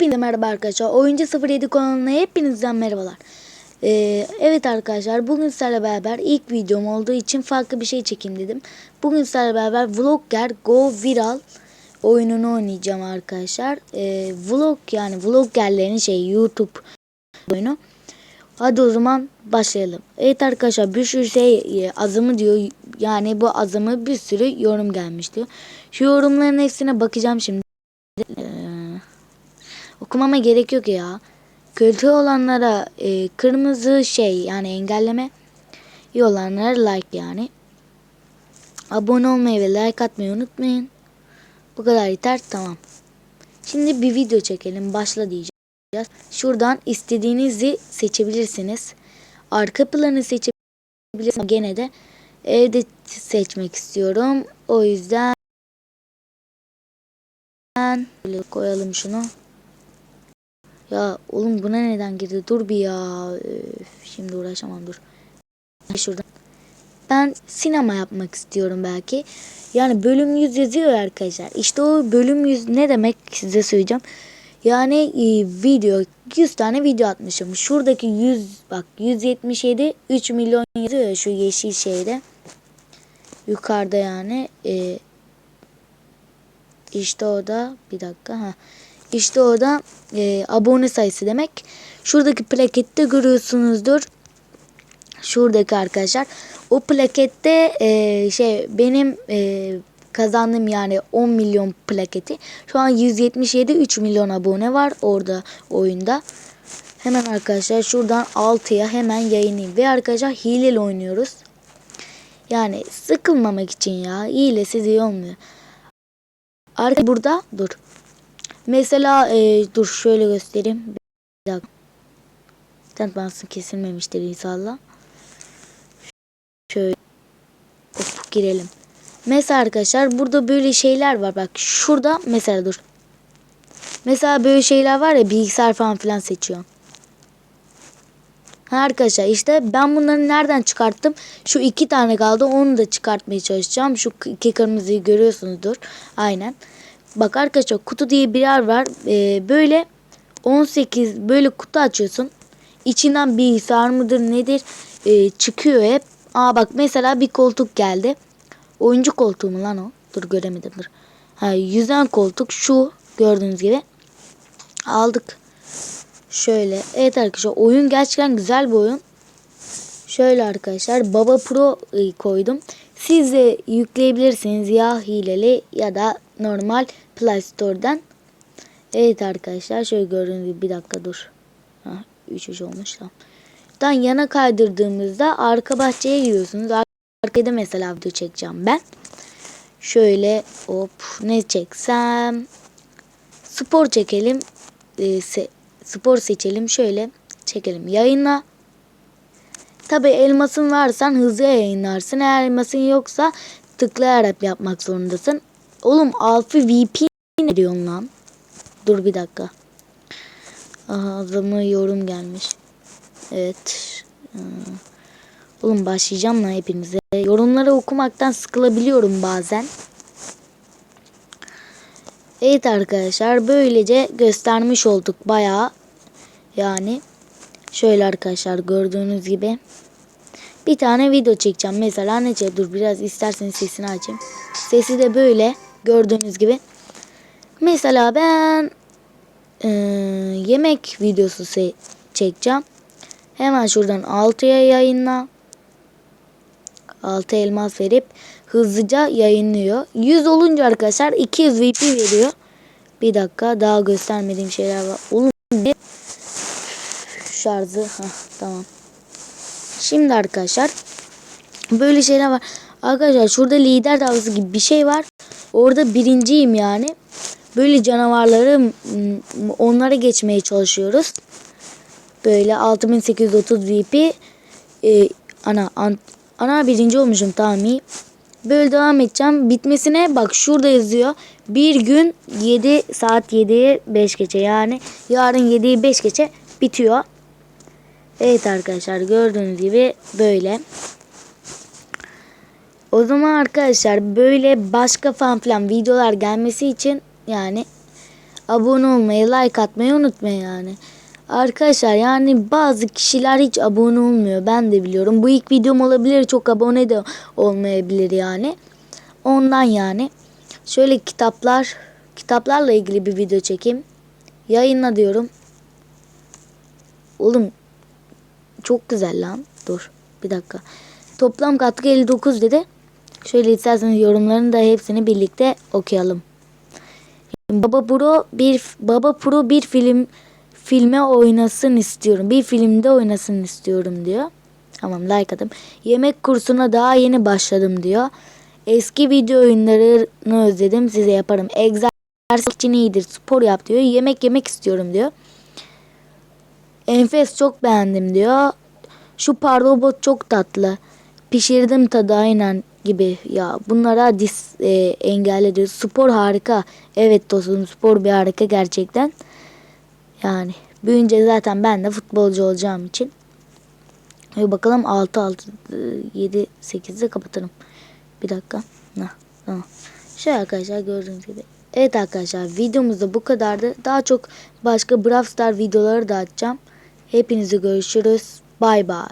Hepinize merhaba arkadaşlar. Oyuncu 07 kanalına hepinizden merhabalar. Ee, evet arkadaşlar bugün sizlerle beraber ilk videom olduğu için farklı bir şey çekeyim dedim. Bugün sizlerle beraber Vlogger Go Viral oyununu oynayacağım arkadaşlar. Ee, vlog yani vloggerlerin şey YouTube oyunu. Hadi o zaman başlayalım. Evet arkadaşlar bir sürü şey e, azımı diyor. Yani bu azımı bir sürü yorum gelmişti. Şu yorumların hepsine bakacağım şimdi. Ee, okumama gerek yok ya. Kötü olanlara e, kırmızı şey yani engelleme. iyi olanlara like yani. Abone olmayı ve like atmayı unutmayın. Bu kadar yeter tamam. Şimdi bir video çekelim başla diyeceğiz. Şuradan istediğinizi seçebilirsiniz. Arka planı seçebilirsiniz. Gene de evde seçmek istiyorum. O yüzden koyalım şunu. Ya oğlum buna neden girdi? Dur bir ya. Öf, şimdi uğraşamam dur. Şuradan. Ben sinema yapmak istiyorum belki. Yani bölüm 100 yazıyor arkadaşlar. İşte o bölüm 100 ne demek size söyleyeceğim. Yani e, video 100 tane video atmışım. Şuradaki 100 bak 177 3 milyon yazıyor ya şu yeşil şeyde. Yukarıda yani. E, işte o da bir dakika ha. İşte o da e, abone sayısı demek. Şuradaki plakette görüyorsunuzdur. Şuradaki arkadaşlar. O plakette e, şey benim e, kazandığım yani 10 milyon plaketi. Şu an 177 3 milyon abone var orada oyunda. Hemen arkadaşlar şuradan 6'ya hemen yayınlayayım. Ve arkadaşlar hileli oynuyoruz. Yani sıkılmamak için ya. Hilesiz iyi olmuyor. Arka burada dur. Mesela e, dur şöyle göstereyim. Bir dakika. Tanıtmasın kesilmemiştir inşallah. Şöyle hop, girelim. Mesela arkadaşlar burada böyle şeyler var. Bak şurada mesela dur. Mesela böyle şeyler var ya bilgisayar falan filan seçiyor. Ha arkadaşlar işte ben bunları nereden çıkarttım? Şu iki tane kaldı. Onu da çıkartmaya çalışacağım. Şu iki kırmızıyı görüyorsunuzdur. Aynen. Bak arkadaşlar kutu diye bir yer var. Ee, böyle 18 böyle kutu açıyorsun. İçinden bilgisayar mıdır nedir ee, çıkıyor hep. Aa bak mesela bir koltuk geldi. Oyuncu koltuğu mu lan o? Dur göremedim dur. Ha yüzen koltuk şu gördüğünüz gibi. Aldık. Şöyle. Evet arkadaşlar oyun gerçekten güzel bir oyun. Şöyle arkadaşlar Baba Pro e, koydum. Siz de yükleyebilirsiniz ya hileli ya da normal Play Store'dan. Evet arkadaşlar şöyle gibi bir dakika dur. Ha, 3 3 olmuş tamam. Dan yana kaydırdığımızda arka bahçeye giriyorsunuz. Arkada mesela video çekeceğim ben. Şöyle hop ne çeksem. Spor çekelim. E, se, spor seçelim. Şöyle çekelim. Yayınla. Tabi elmasın varsan hızlı yayınlarsın. Eğer elmasın yoksa tıklayarak yapmak zorundasın. Oğlum Alfı VP ne diyorsun lan? Dur bir dakika. Aha adamı yorum gelmiş. Evet. Oğlum başlayacağım lan hepinize. Yorumları okumaktan sıkılabiliyorum bazen. Evet arkadaşlar böylece göstermiş olduk bayağı. Yani şöyle arkadaşlar gördüğünüz gibi. Bir tane video çekeceğim. Mesela ne çek? Dur biraz isterseniz sesini açayım. Sesi de böyle gördüğünüz gibi. Mesela ben e, yemek videosu çekeceğim. Hemen şuradan 6'ya yayınla. 6 elmas verip hızlıca yayınlıyor. 100 olunca arkadaşlar 200 VP veriyor. Bir dakika daha göstermediğim şeyler var. Oğlum bir şarjı. Heh, tamam. Şimdi arkadaşlar böyle şeyler var. Arkadaşlar şurada lider davası gibi bir şey var. Orada birinciyim yani. Böyle canavarları onlara geçmeye çalışıyoruz. Böyle 6830 VP e, ana an, ana birinci olmuşum tamam iyi. Böyle devam edeceğim. Bitmesine bak şurada yazıyor. Bir gün 7 saat 7'ye 5 geçe yani yarın 7'yi 5 geçe bitiyor. Evet arkadaşlar gördüğünüz gibi böyle. O zaman arkadaşlar böyle başka falan filan videolar gelmesi için yani abone olmayı, like atmayı unutmayın yani. Arkadaşlar yani bazı kişiler hiç abone olmuyor. Ben de biliyorum. Bu ilk videom olabilir. Çok abone de olmayabilir yani. Ondan yani. Şöyle kitaplar, kitaplarla ilgili bir video çekeyim. Yayınla diyorum. Oğlum çok güzel lan. Dur bir dakika. Toplam katkı 59 dedi. Şöyle isterseniz yorumlarını da hepsini birlikte okuyalım. Baba Pro bir Baba Pro bir film filme oynasın istiyorum. Bir filmde oynasın istiyorum diyor. Tamam like adım. Yemek kursuna daha yeni başladım diyor. Eski video oyunlarını özledim size yaparım. Egzersiz için iyidir. Spor yap diyor. Yemek yemek istiyorum diyor. Enfes çok beğendim diyor. Şu pardobot çok tatlı. Pişirdim tadı aynen gibi. Ya bunlara dis e, engelledi. Spor harika. Evet dostum spor bir harika gerçekten. Yani büyünce zaten ben de futbolcu olacağım için. Hadi bakalım 6 6 7 8'de kapatırım. Bir dakika. Heh, tamam. Şöyle arkadaşlar gördüğünüz gibi. Evet arkadaşlar videomuz da bu kadardı. Daha çok başka Brawl Star videoları da atacağım. Hepinizi görüşürüz. Bay bay.